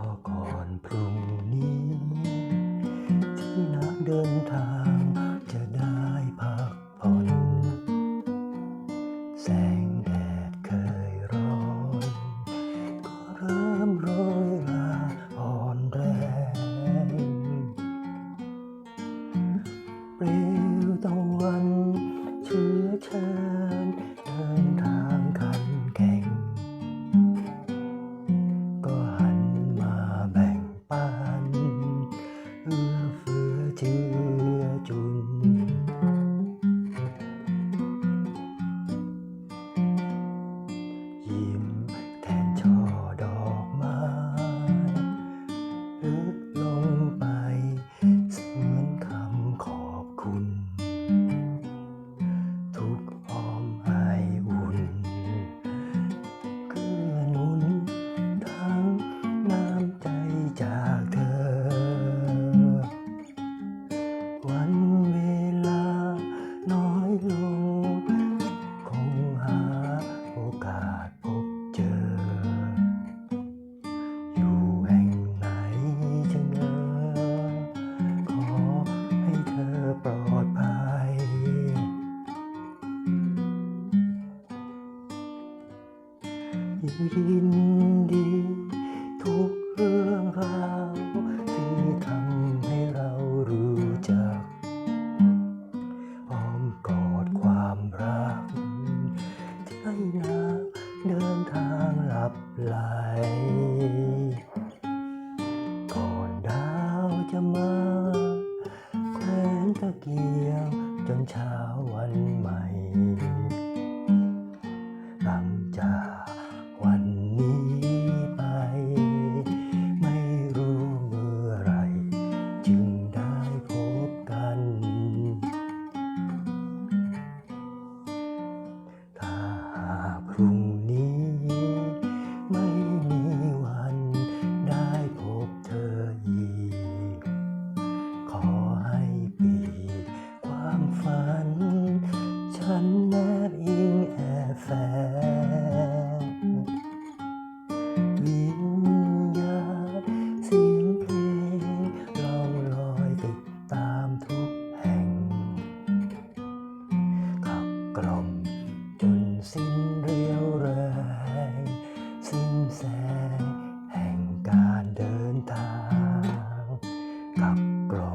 อก่อนพรุ่งนี้ ที่นักเดินทางจะได้พักผ่อน แสงแดดเคยร้อน ก็เริ่มโรยราอ่อนแรงเปลี่ย วันเวลาน้อยลง คงหาโอกาสพบเจอ อยู่แห่งไหนจะเงอขอให้เธอปลอดภัย ยินดีทุกเรื่องราว รักใจนาเดินทางหลับไหล ก่อนดาวจะมาแควนตะเกียงจนเช้าวันใหม่ หลังจากา ขั